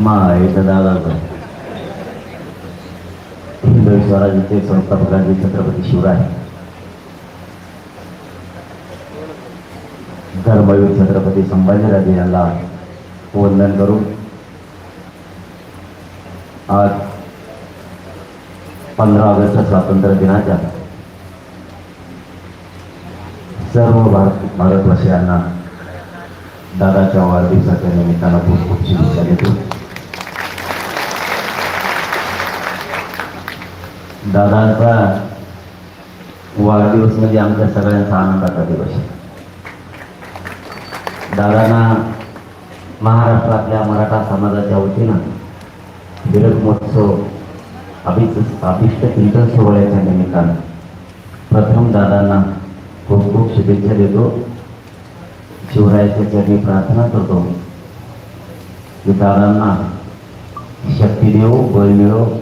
मायचं दादाचं हिंदू स्वराज्याचे संस्थापकांचे छत्रपती शिवराय. धर्मवीर छत्रपती संभाजीराजे यांना वंदन करून आज पंधरा ऑगस्ट स्वातंत्र्य दिनाच्या सर्व भारत भारतवासियांना दादाच्या वाढदिवसाच्या निमित्तानं खूप खूप शुभेच्छा देतो. दादांचा वाढदिवस म्हणजे आमच्या सगळ्यांचा आनंदाचा दिवस. आहे दादांना महाराष्ट्रातल्या मराठा समाजाच्या वतीनं हिरक महोत्सव अभिच अभिष्ट चिंतन सोहळ्याच्या निमित्तानं प्रथम दादांना खूप खूप शुभेच्छा देतो. शिवरायाच्या चरणी प्रार्थना करतो. की दादांना शक्ती देऊ बळ मिळो.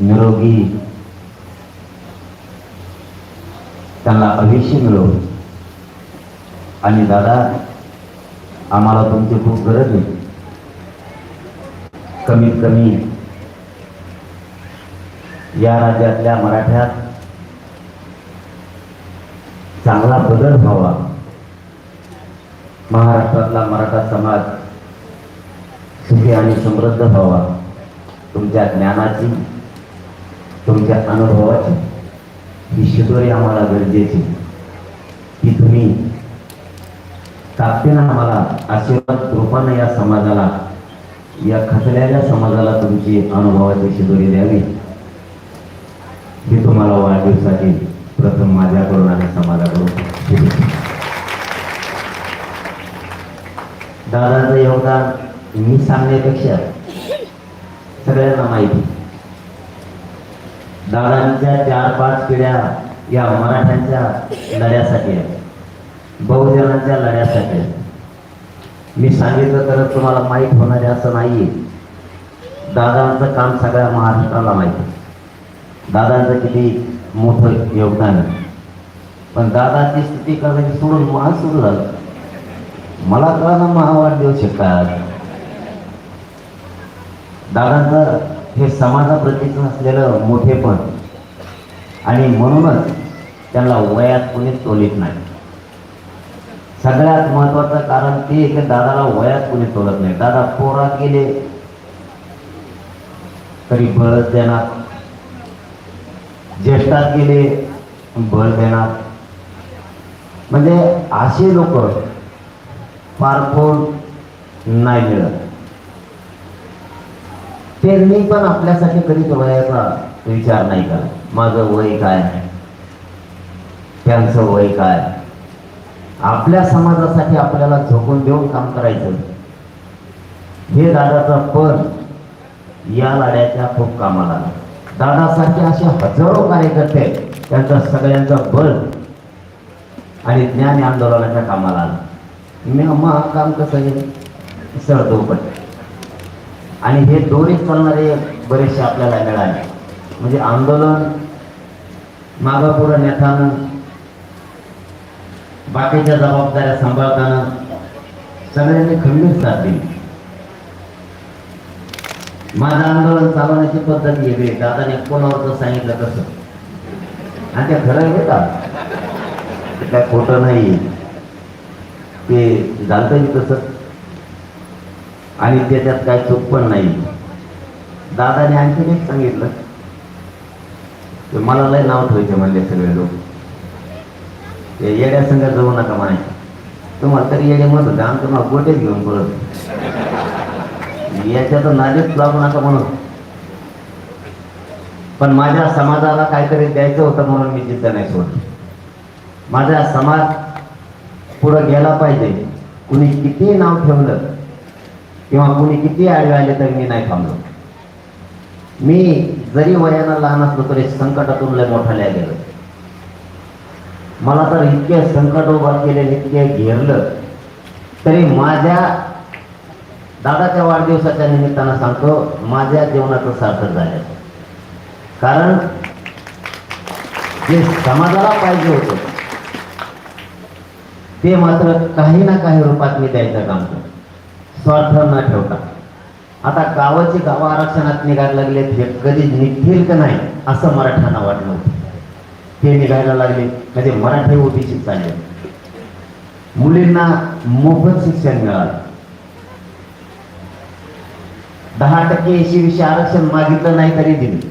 निरोगी. त्यांना आयुष्य मिळो आणि दादा आम्हाला तुमची खूप गरज आहे. कमीत कमी या राज्यातल्या मराठ्यात चांगला बदल व्हावा. महाराष्ट्रातला मराठा समाज सुखी आणि समृद्ध व्हावा. तुमच्या ज्ञानाची तुमच्या अनुभवाची ही शिदोरी आम्हाला गरजेची. की तुम्ही ताकदीनं आम्हाला आशीर्वाद रूपानं या समाजाला या खचलेल्या समाजाला तुमची अनुभवाची शिदोरी द्यावी. हे तुम्हाला वाढदिवसाठी प्रथम माझ्याकडून आणि समाजाकडून शुभेच्छा. दादाचं योगदान मी सांगण्यापेक्षा सगळ्यांना माहिती. दादांच्या चार पाच पिढ्या या मराठ्यांच्या लढ्यासाठी आहेत. बहुजनांच्या लढ्यासाठी आहेत. मी सांगितलं तर तुम्हाला माहीत होणार असं नाही दादांचं काम सगळ्या महाराष्ट्राला माहीत आहे. दादांचं किती मोठं योगदान आहे. पण दादाची स्थिती करण्याची सोडून महा सुरू झालं. मला कळणं देऊ शकतात दादांचं हे समाजाप्रतीच असलेलं मोठेपण आणि म्हणूनच त्यांना वयात कोणीच तोलीत नाही. सगळ्यात महत्वाचं कारण ते की दादाला वयात कोणी तोलत नाही. दादा पोरात गेले तरी बळच देणार. ज्येष्ठात गेले बळ देणार. म्हणजे असे लोक फार कोण नाही मिळत. त्यांनी पण आपल्यासाठी कधी वयाचा विचार नाही करा माझं वय काय त्यांचं वय काय आपल्या समाजासाठी आपल्याला झोकून देऊन काम करायचं. हे दादाचा पण या लढ्याच्या खूप कामाला दादासारखे असे हजारो कार्यकर्ते त्यांचा सगळ्यांचा बल आणि ज्ञान आंदोलनाच्या कामाला आलं. मी मग काम कसं आहे? सरदोपट आणि हे दोन्ही चालणारे बरेचसे आपल्याला मिळाले. म्हणजे आंदोलन मागापुढं नेताना बाकीच्या जबाबदाऱ्या सांभाळताना सगळ्यांनी खंबीर साथ दिली. माझं आंदोलन चालवण्याची पद्धत वेगळी. दादाने कोणावरच सांगितलं कसं आणि ते खरं आहे का? ते काय खोटं नाही ते झालं तसं. आणि त्याच्यात काय चूक पण नाही. दादाने आणखीन एक सांगितलं. मला लय नाव ठेवायचे म्हणले सगळे लोक. ते येड्या संघात जाऊ नका म्हणायचे. तुम्हाला तरी येडे म्हणत होते आमचं नाव गोटेच घेऊन परत याच्यात नादीच लागू नका म्हणून. पण माझ्या समाजाला काहीतरी द्यायचं होतं म्हणून मी जिद्द नाही सोडली. माझा समाज पुढं गेला पाहिजे. कुणी किती नाव ठेवलं किंवा कुणी किती आडवे आले तरी मी नाही थांबलो. मी जरी वयानं लहान असलो तरी संकटातून लय मोठाल्या गेलो. मला तर इतके संकट उभा केले इतके घेरलं तरी माझ्या दादाच्या वाढदिवसाच्या निमित्तानं सांगतो माझ्या जीवनाचं सार्थक झालं. कारण जे समाजाला पाहिजे होतं ते मात्र काही ना काही रूपात मी द्यायचं काम करतो. स्वार्थ न ठेवता. आता गावाची गाव आरक्षणात निघायला लागले हे कधी निघतील का नाही असं मराठ्यांना वाटलं होतं. ते निघायला लागले म्हणजे मराठी ओबीसी चालले. मुलींना मोफत शिक्षण मिळालं. दहा टक्के एशी विषय आरक्षण मागितलं नाही तरी दिले.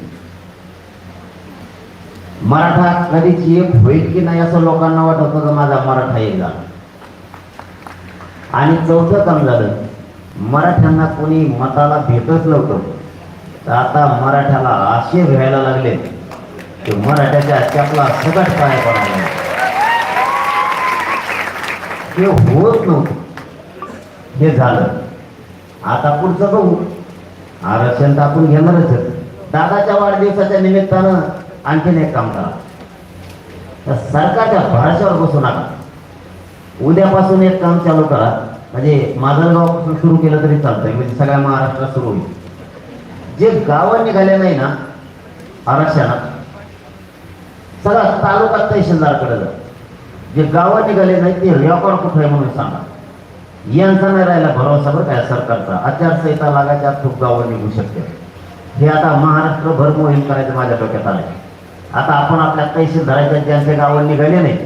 मराठा कधीच एक होईल की नाही असं लोकांना वाटत होतं माझा मराठा एक झाला आणि चौथं काम झालं. मराठ्यांना कोणी मताला भेटत नव्हतं. तर आता मराठ्याला असे घ्यायला लागले. की मराठ्याच्या त्यातला सगळ्यात पाय पडायला ते होत नव्हतं हे झालं. आता पुढचं बघू. आरक्षण तर आपण घेणारच. दादाच्या वाढदिवसाच्या निमित्तानं आणखीन एक काम करा. तर सरकारच्या भाषेवर बसू नका. उद्यापासून एक काम चालू करा. म्हणजे माझं गाव सुरू केलं तरी चालतंय. म्हणजे सगळ्या महाराष्ट्रात सुरू होईल. जे गावं निघाले नाही ना आरक्षणात सगळा तालुका तहसीलदारकडे जा जे गावं निघाले नाही ते रेकॉर्ड कुठे आहे म्हणून सांगा. यांचा नाही राहिला भरोसा बरं काय सरकारचा. आचारसंहिता लागायच्या खूप गावं निघू शकते हे आता महाराष्ट्रभर मोहीम करायचं माझ्या डोक्यात आलंय. आता आपण आपल्या तहसीलदाराच्या ज्यांचे गावं निघाले नाही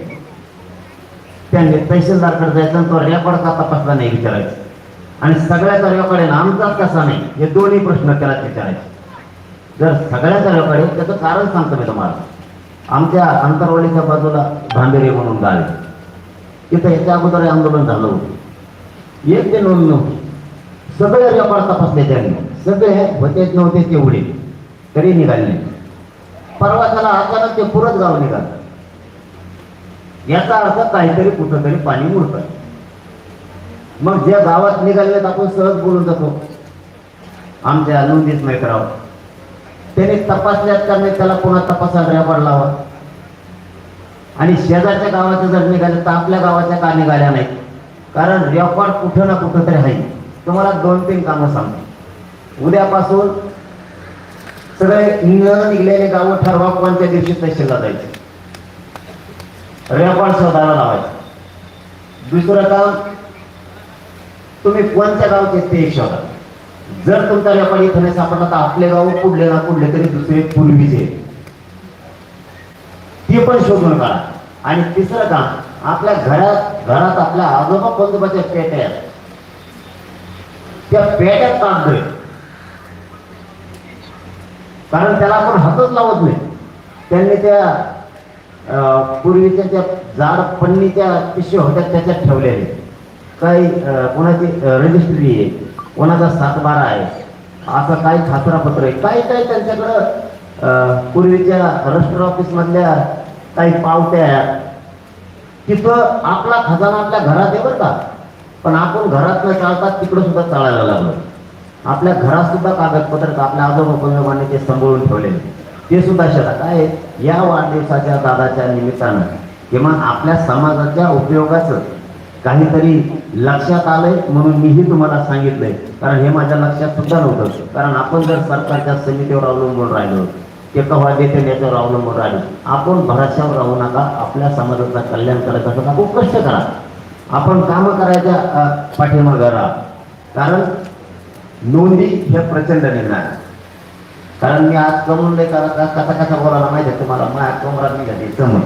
त्यांनी तहसीलदारकडे जायचं आणि तो रेकॉर्ड का तपासला नाही विचारायचं. आणि सगळ्याचा रेकॉर्ड आहे ना आमचाच कसा नाही हे दोन्ही प्रश्न त्याला विचारायचे. जर सगळ्याचा रेकॉर्ड आहे त्याचं कारण सांगतो मी तुम्हाला. आमच्या अंतरवाडीच्या बाजूला भांबेरे म्हणून गाव आहे. तिथं याच्या अगोदर आंदोलन झालं होतं. एक ते नोंद नव्हती सगळे रेकॉर्ड तपासले त्यांनी. सगळे होते नव्हते तेवढे तरी निघाले नाही. परवा त्याला अचानक ते पुरत गाव निघालं. याचा अर्थ काहीतरी कुठंतरी पाणी मुरत. मग ज्या गावात निघाले आपण सहज बोलून जातो आमच्या नोंदीत मैत्राव त्याने तपासल्यात का नाही त्याला पुन्हा तपासायला रेकॉर्ड लावा. आणि शेजारच्या गावाच्या जर निघालं तर आपल्या गावाच्या का निघाल्या नाही कारण रेकॉर्ड कुठं ना कुठं तरी आहे. तुम्हाला दोन तीन कामं सांगतो. उद्यापासून सगळे न निघलेले गावं ठरवा कोणत्या दिवशी तहसीलला जायचे. रेकॉर्ड शोधायला लावायचं. दुसरं काम तुम्ही कोणत्या गावचे ते शोधा. जर तुमचा रेकॉर्ड इथं नाही सापडला तर आपले गाव कुठले ना कुठले तरी दुसरे पूर्वीचे. ते पण शोधून काढा. आणि तिसरं काम आपल्या घरात घरात आपल्या आजोबा पंजोबाच्या पेट्या त्या पेट्यात तांदूळ कारण त्याला आपण हातच लावत नाही. त्यांनी त्या पूर्वीच्या त्या जाड पन्नीच्या पिशव्या होत्या त्याच्यात ठेवलेले. काही कोणाची रजिस्ट्री आहे कोणाचा सातबारा आहे असं काही खातरापत्र आहे. काही काही त्यांच्याकडं पूर्वीच्या रजिस्टर ऑफिस मधल्या काही पावत्या तिथं आपला खजाना आपल्या घरात आहे बरं का. पण आपण घरात न चालता तिकडं सुद्धा चालायला लागलो. आपल्या घरात सुद्धा कागदपत्र आपल्या आजोबा पंजोबांनी ते सांभाळून ठेवलेले. ते सुद्धा शतक आहे? या वाढदिवसाच्या दादाच्या निमित्तानं किमान आपल्या समाजाच्या उपयोगाचं काहीतरी लक्षात आलंय म्हणून मीही तुम्हाला सांगितलंय. कारण हे माझ्या लक्षात सुद्धा नव्हतं. कारण आपण जर सरकारच्या समितीवर अवलंबून राहिलो ते कव्हा देते याच्यावर अवलंबून राहिलो आपण भराशावर राहू नका. आपल्या समाजाचं कल्याण करायचं असं तर आपण कष्ट करा. आपण कामं करायच्या पाठीमागं राहा. कारण नोंदी हे प्रचंड निर्णय आहे. कारण मी आज कमून नाही करा कसा कसा बोलायला माहिती आहे तुम्हाला? माझ्या कमरात निघाली जमून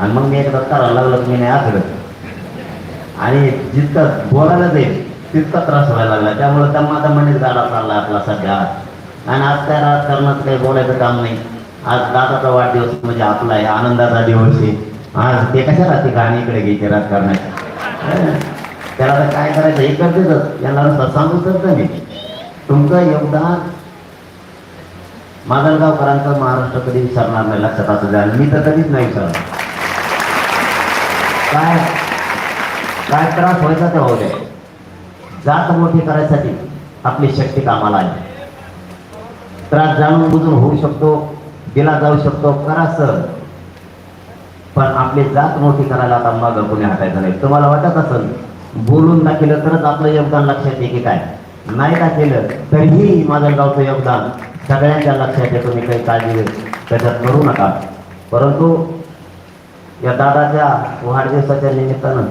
आणि मग मी एकदा करायला लागलो मी नाही आखडत आणि जितकं बोलायला जाईल तितका त्रास व्हायला लागला. त्यामुळे दम्मा दम्मानेच गाडा चालला आपला सध्या. आज आणि आज काय राजकारणात काही बोलायचं काम नाही. आज दादाचा वाढदिवस म्हणजे आपला आहे आनंदाचा दिवस आहे. आज ते कशा राहते गाणीकडे घ्यायचे राजकारणाचे हं. त्याला तर काय करायचं? हे करतेच. यांना सांगू शकतो मी. तुमचं योगदान माजलगावकरांचा महाराष्ट्र कधी विसरणार नाही लक्षात असं द्या. मी तर कधीच नाही विसरणार काय काय त्रास व्हायचा ते होऊ दे. जात मोठी करायसाठी आपली शक्ती कामाला आली. त्रास जाणून बुजून होऊ शकतो दिला जाऊ शकतो करा सर. पण आपली जात मोठी करायला आता मग कोणी हटायचं नाही. तुम्हाला वाटत असेल बोलून दाखिलं तरच आपलं योगदान लक्षात येईल की काय? नाही का केलं तरीही माझं गावचं योगदान सगळ्यांच्या लक्षात येतो मी काही काळजी घेत त्याच्यात करू नका. परंतु या दादाच्या वाढदिवसाच्या निमित्तानं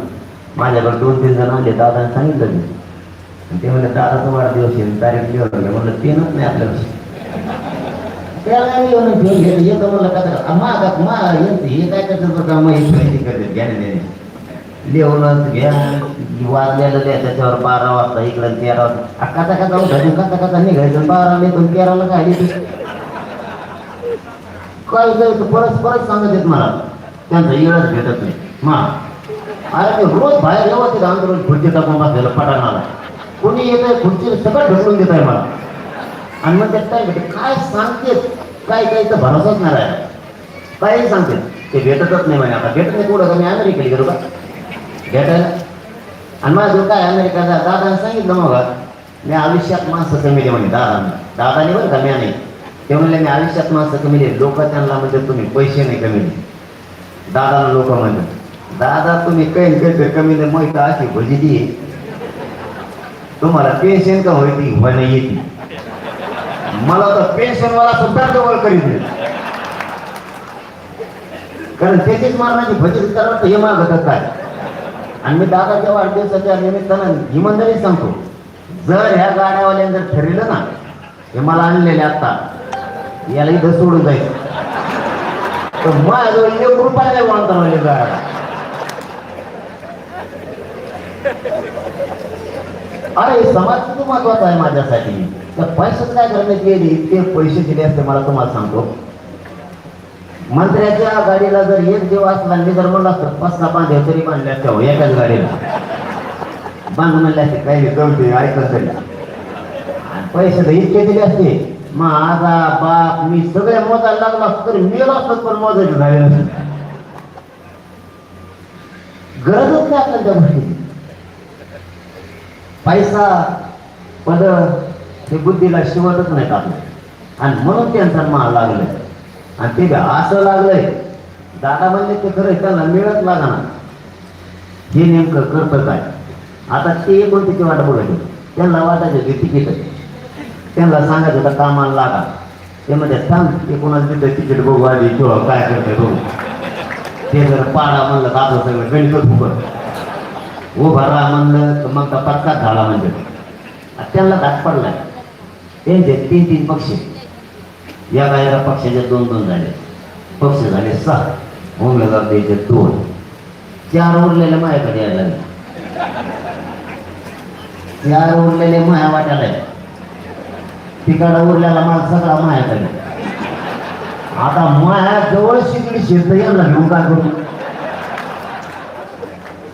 माझ्याकडे दोन तीन जण आले दादाने सांगितलं मी ते म्हणले दादाचा वाढदिवस येईल तारीख लिहून म्हणलं तीनच नाही आपल्याला त्याला येऊन घेऊन घेतो येतो म्हणलं का तर मा का हे काय करतात का मग हे करतात लिहूनच घ्या. वाजलेलं द्या त्याच्यावर बारा वाजता इकडं तेरा वाजता. कथा कथा उठायचं कथा कथा निघायचं? बारा निघून तेराला काय काय जायचं परत परत सांगत येत मला. त्यांचा येळच भेटत नाही. मा अरे ते रोज बाहेर येऊ ते आंदोलन खुर्ची टाकून बसलेलं पटाणाला कोणी येत आहे खुर्ची सगळं ढकलून देत आहे मला. आणि मग त्यात काय भेटते? काय सांगते काय काय तर भरोसाच नाही राहिला. काही सांगते ते भेटतच नाही म्हणे आता. भेटत नाही कुठं? का मी अमेरिकेला गेलो का? भेटायला आणि माझं काय अमेरिकाचा दादाने सांगितलं मग मी आयुष्यात माणसं कमी म्हणे दादा दादाने बरं का मी नाही. ते म्हणले मी आयुष्यात माणसं कमी लोक त्यांना म्हणजे तुम्ही पैसे नाही कमी दादाला लोक म्हणतात दादा तुम्ही काही काही कमी नाही मग अशी भजी दी तुम्हाला पेन्शन का होती होणं येते. मला तर पेन्शन वाला सुद्धा जवळ करीत नाही. कारण त्याचीच मारण्याची भजी करावं हे मागत काय? आणि मी दादाच्या वाढदिवसाच्या निमित्तानं इमानदारी सांगतो जर ह्या गाड्यावाल्यानं जर ठरलं ना हे मला आणलेले आता याला इथं सोडून जायचं. तर माझ्याजवळ एक रुपया नाही वाढताना गाड्या अरे समाज किती महत्त्वाचा आहे माझ्यासाठी? तर पैशाच काय करण्यात येईल इतके पैसे दिले असते मला तुम्हाला सांगतो. मंत्र्याच्या गाडीला जर एक देव असला मी जर म्हणलं असतं पाच सहा पाच तरी बांधल्या ठेव एकाच गाडीला. बांध म्हणले असते काही गमते ऐकत तरी. पैसे तर इतके दिले असते माझा बाप मी सगळे मोजायला लागलो असतो तरी मेलो असतो पण मोजायचं झाले नसतं. गरजच नाही आपल्याला त्या गोष्टी पैसा पद हे बुद्धीला शिवतच नाही आपल्या आणि म्हणून त्यांचा माल लागलाय. आणि ते असं लागलंय. दादा म्हणले ते खरं त्यांना मिळत लागणार हे नेमकं करतं काय आता ते कोणतीची वाट बोलायचे? त्यांना वाटायचं की तिकीट त्यांना सांगायचं होतं कामाला लागा. ते म्हणजे थांब ते कोणाला तिथं तिकीट बघू आधी किंवा काय करते बघू. ते जर पाडा म्हणलं तर आपलं सगळं गणित फुकट उभा राहा म्हणलं तर मग तर पत्काच झाला म्हणजे त्यांना धाक पडलाय. त्यांचे तीन तीन पक्षी. या गायला पक्षाचे दोन दोन झाले. पक्ष झाले सहा. उमेदवार द्यायचे दोन. चार उरलेले मायाकडे यायला लागले. चार उरलेले माया वाटायला तिकडं उरलेला माल सगळा मायाकडे. आता माया जवळ शिकली शेत यांना घेऊन काय करू?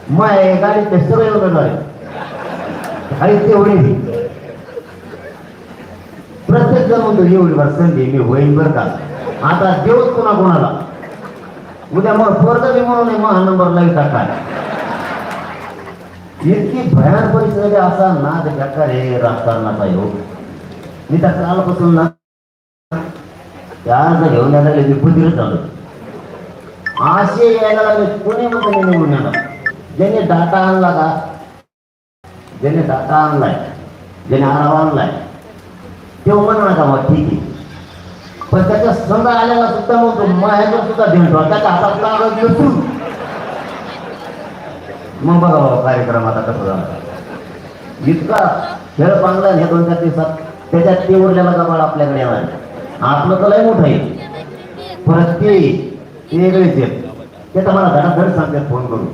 माया गाडी ते सगळं एवढं आहे काही तेवढी. प्रत्येक जण म्हणतो एवढी वर संधी मी होईन बरं का? आता देऊच पुन्हा कोणाला उद्या मग पोरगा बी म्हणून महा नंबर लावी काय इतकी भयान परिस्थिती असा नाद हे राजकारणाचा योग मी त्या कालपासून ना त्या जर घेऊन यायला लागले मी बुद्धीर झालो. असे यायला लागले कोणी म्हणतो मी निवडून येणार. ज्याने डाटा आणला का? ज्याने डाटा आणलाय ज्याने आराव आणलाय तेव्हा म्हणणार का मग ठीक आहे. पण त्याच्या संघ आल्याला सुद्धा मग माझ्यावर सुद्धा देणतो त्याच्या हातात कागद नसून. मग बघा बाबा कार्यक्रम आता कसा झाला. इतका खेळ चांगला हे दोन चार दिवसात. त्याच्यात ते उरलेला गबाळ आपल्याकडे येणार आपलं तर लय मोठं आहे. परत ते वेगळेच आहेत. ते तर मला धडाधड सांगतात फोन करून.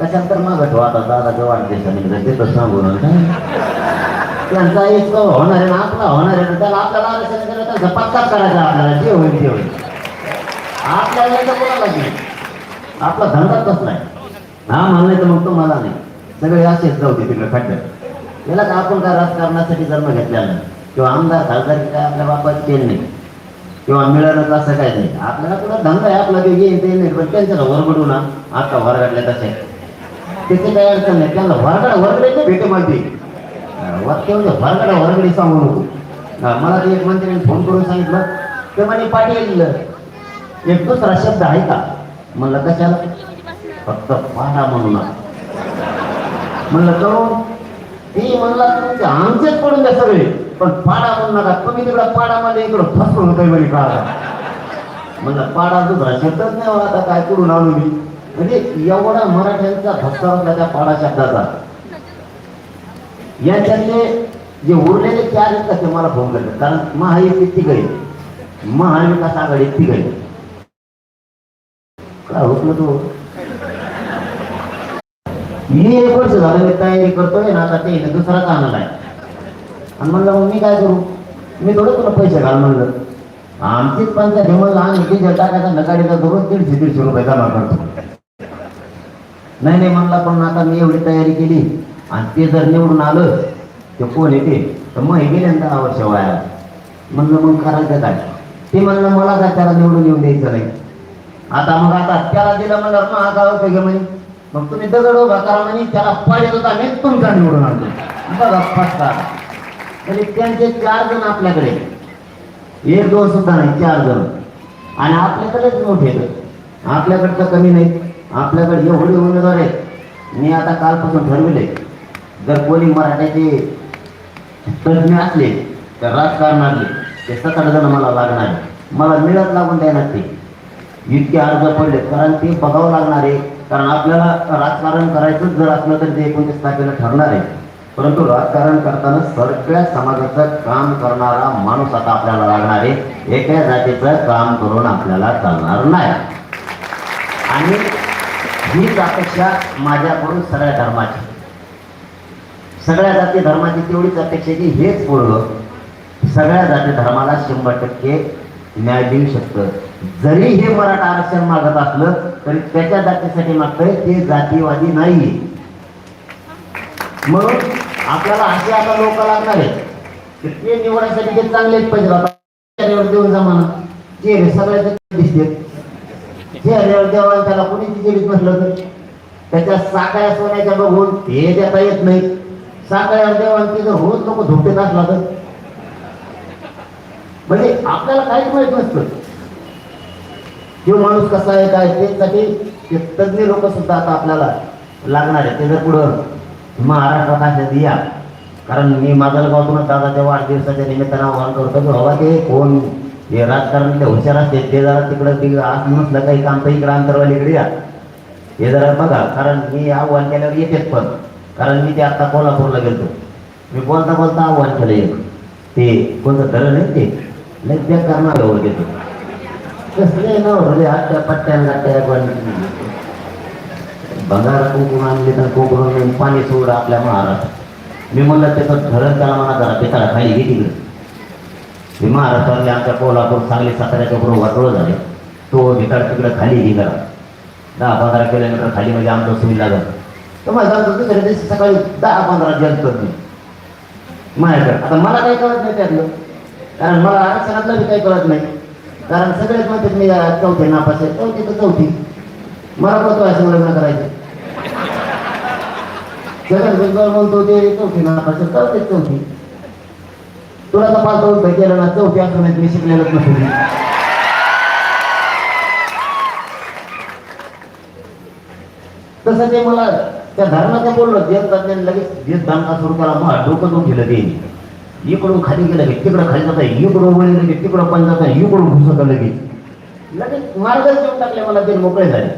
कशात तर मागं ठेवा आता जवळ वाढदिवसाने ते तर सांगू नका त्यांचा एक होणार आहे ना आपला होणार आहे ना त्याला आपल्याला आरक्षण केलं त्यांचा पत्ताच करायचा आपल्याला जे होईल ते होईल. आपल्याला तर कोणाला नाही आपला धंदाच कसला आहे. हा म्हणलं तर मग तो मला नाही. सगळे असेच जाऊ दे तिकडे खड्ड्यात याला का आपण काय राजकारणासाठी जन्म घेतलेला नाही. किंवा आमदार खासदार काय आपल्या बापाची केलं नाही. किंवा मिळणं असं काय नाही. आपल्याला थोडा धंदा आहे आपला ते येईल ते नाही. पण त्यांच्याला वरबडू ना. आता वरगडले तसे त्याचे काही अडचण नाही. त्यांना वरगड वरगडे भेटे माहिती वाक्य म्हणजे वरगडा वरगडी सांगू नको. मला ते एक मंत्र्याने फोन करून सांगितलं ते म्हणे पाटील एक दुसरा शब्द आहे का? म्हणलं कशाला? फक्त पाडा म्हणून. म्हणलं करून ती म्हणला तुमचे आमचेच पडून द्या सगळे पण पाडा म्हणू नका. तुम्ही तिकडं पाडा मध्ये इकडं फसवून होतोय म्हणे काळा म्हणलं पाडा दुसरा शब्दच नाही हो आता काय करून आणू मी? म्हणजे एवढा मराठ्यांचा भक्ता होता त्या पाडा शब्दाचा. याच्यातले जे उरलेले चार आहेत ते मला फोन करतात. कारण महायुती तिघ महाविकास आघाडी तिघ आहे काय होत ना तो? मी एक वर्ष झालं मी तयारी करतोय ना आता ते दुसरा चांगला आहे. आणि म्हणलं मग मी काय करू? मी थोडं तुला पैसे घाल म्हणलं. आमचीच पंचायत हे म्हणलं आम्ही डिझेल टाकायचा? नकाडीचा दररोज दीडशे दीडशे रुपये जमा करतो. नाही नाही म्हणला पण आता मी एवढी तयारी केली. आणि ते जर निवडून आलं ते कोण येते तर मग हे गेले ना दहा वर्ष वाया म्हणलं मग करायचं काय? ते म्हणलं मला काय त्याला निवडून येऊन द्यायचं नाही. आता मग आता त्याला दिलं म्हणलं मग हा गाव उपयोग म्हणे. मग तुम्ही दगड उभा करा म्हणे त्याला पाहिजे होता मी तुमचा निवडून आणतो. बघा फटका. म्हणजे त्यांचे चार जण आपल्याकडे. एक दोन सुद्धा नाही चार जण. आणि आपल्याकडेच मोठे आपल्याकडचं कमी नाही. आपल्याकडे एवढे उमेदवार आहेत. मी आता कालपासून ठरविले जर कोणी मराठ्याचे तज्ज्ञ असले तर राजकारणातले ते सात आठ जण मला लागणार. आहे. मला मिळत लागून द्यायला ते. इतके अर्ज पडले कारण ते बघावं लागणार आहे. कारण आपल्याला राजकारण करायचंच जर असलं तर ते एकोणतीस तारखेला ठरणार आहे. परंतु राजकारण करताना सगळ्या समाजाचं काम करणारा माणूस आता आपल्याला लागणार आहे. एका जातीचं काम करून आपल्याला चालणार नाही. आणि हीच अपेक्षा माझ्याकडून सगळ्या धर्माची. सगळ्या जाती धर्माची तेवढीच अपेक्षा आहे की हेच बोललं सगळ्या जाती धर्माला शंभर टक्के न्याय देऊ शकतं. जरी हे मराठा आरक्षण मागत असलं तरी त्याच्या जातीसाठी मागतंय ते जातीवादी नाही म्हणून आपल्याला असे आता लोक लागणार आहेत ते निवडायसाठी ते चांगलेच पाहिजे आता देऊन जमाना चेहरे सगळ्याचे दिसते चेहऱ्यावर देवा त्याला कोणी तिजेरीत बसलं तर त्याच्या साकाया सोन्याच्या बघून हे देता येत नाही सांगाय देवा तिथं जर रोज नको झोपेत असला तर म्हणजे आपल्याला काहीच माहीत नसतं. तो माणूस कसा आहे काय त्यासाठी ते तज्ज्ञ लोक सुद्धा आता आपल्याला लागणार आहे. ते जर पुढं महाराष्ट्रात असेल या. कारण मी माजलगावातूनच दादाच्या वाढदिवसाच्या निमित्तानं आव्हान करतो की बाबा ते कोण? हे राजकारणातले हुशार असते ते जरा तिकडं ती आज नसलं काही काम तर इकडं अंतरवालीकडे या. हे जरा बघा कारण मी आव्हान केल्यावर येतेच पण. कारण मी ते आता कोल्हापूरला गेलो मी बोलता बोलता आव्हान केलं एक. ते कोणतं धरण आहे ते? लय बेकार नावावर घेतो कसले नाव आजच्या पट्ट्यान गाट्या पण बंगाल आणले तर कोकण पाणी सोड आपल्या महाराष्ट्रात मी म्हणलं त्याचं धरण त्याला म्हणा जरा पिताळा खाली घे तिकडे. हे महाराष्ट्रातले आमच्या कोल्हापूर सांगली साताऱ्याच्या बरोबर वाटोळ झाले. तो भिताळ तिकडे खाली घे करा दहा पंधरा किलोमीटर खाली म्हणजे आमचं सुविधा झालं तर मला सांगतो दुसऱ्या दिवशी सकाळी दहा पंधरा जल करतो माझ्याकडे. आता मला काही कळत नाही त्यातलं. कारण मला आरक्षणातलं बी काही कळत नाही. कारण सगळेच म्हणतात मी चौथे नापास आहे. चौथी तर चौथी. मला कोणतं असं लग्न करायचं. जगन गुंजवळ बोलतो ते चौथी नापास आहे. चौथी चौथी. तुला तर पाच दोन केलं ना चौथी असं नाही मी शिकलेलंच नसेल तसं ते मला त्या धरणाचं बोललो देवतांनी लगेच देश धरणा सुरू करा मग डोकं तो गेलं ते इकडून खाली गेलं की तिकडं खाली जाता इकडं इकडून वळी की तिकडं पण जात इकडून घुसत लगेच. लगेच मार्गच देऊन टाकले मला ते मोकळे झाले.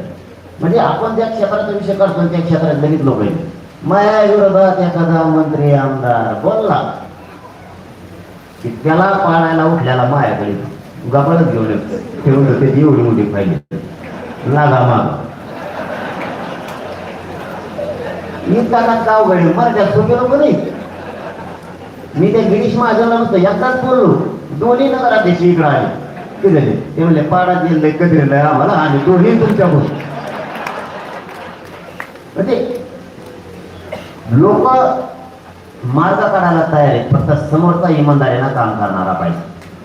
म्हणजे आपण ज्या क्षेत्राचा विषय करतो त्या क्षेत्रात लगेच लोक आहेत माया विरोधात एखादा मंत्री आमदार बोलला की त्याला पाळायला उठल्याला मायाकडे गबाळच घेऊन येतो. ठेवून त्याची एवढी मोठी पाहिजे लागा माग. मी का गाव घडे मला जास्त लोक नाही. मी त्या गिरीश महाजनला नुसतं एकदाच बोललो. दोन्ही नगराध्यक्ष इकडे आले. ते झाले. ते म्हणले पाडा जिल्हे कधी आम्हाला आणि दोन्ही तुमच्या म्हणजे लोक मार्ग काढायला तयार आहेत. फक्त समोरचा इमानदारीनं काम करणारा पाहिजे.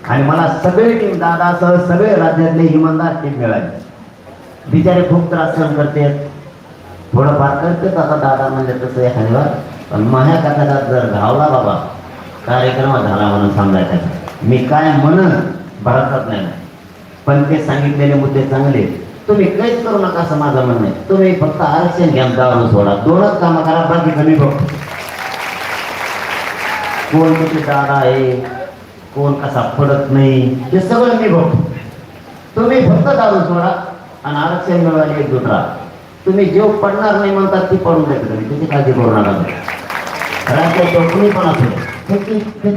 आणि मला सगळे टीम दादासह सगळे राज्यातले इमानदार टीम मिळाले. बिचारे खूप त्रास सहन करते. थोडंफार करते आता दादा म्हणजे तसं एखाद्या पण माझ्या कथात जर घावला बाबा कार्यक्रम झाला म्हणून समजायचा मी काय म्हणून भरतच नाही. पण ते सांगितलेले मुद्दे चांगले. तुम्ही काहीच करू नका असं माझं म्हणणं आहे. तुम्ही फक्त आरक्षण घ्या जाऊन सोडा. दोनच कामं करा बाकी कमी बघतो कोण किती दादा आहे? कोण कसा पडत नाही? हे सगळं मी बघतो. तुम्ही फक्त दारू सोडा आणि आरक्षण मिळवायला एकजूट राहा. तुम्ही जेव पडणार नाही म्हणतात ती पडून देत तुम्ही त्याची काळजी करू नका राज्यात कोणी पण असेल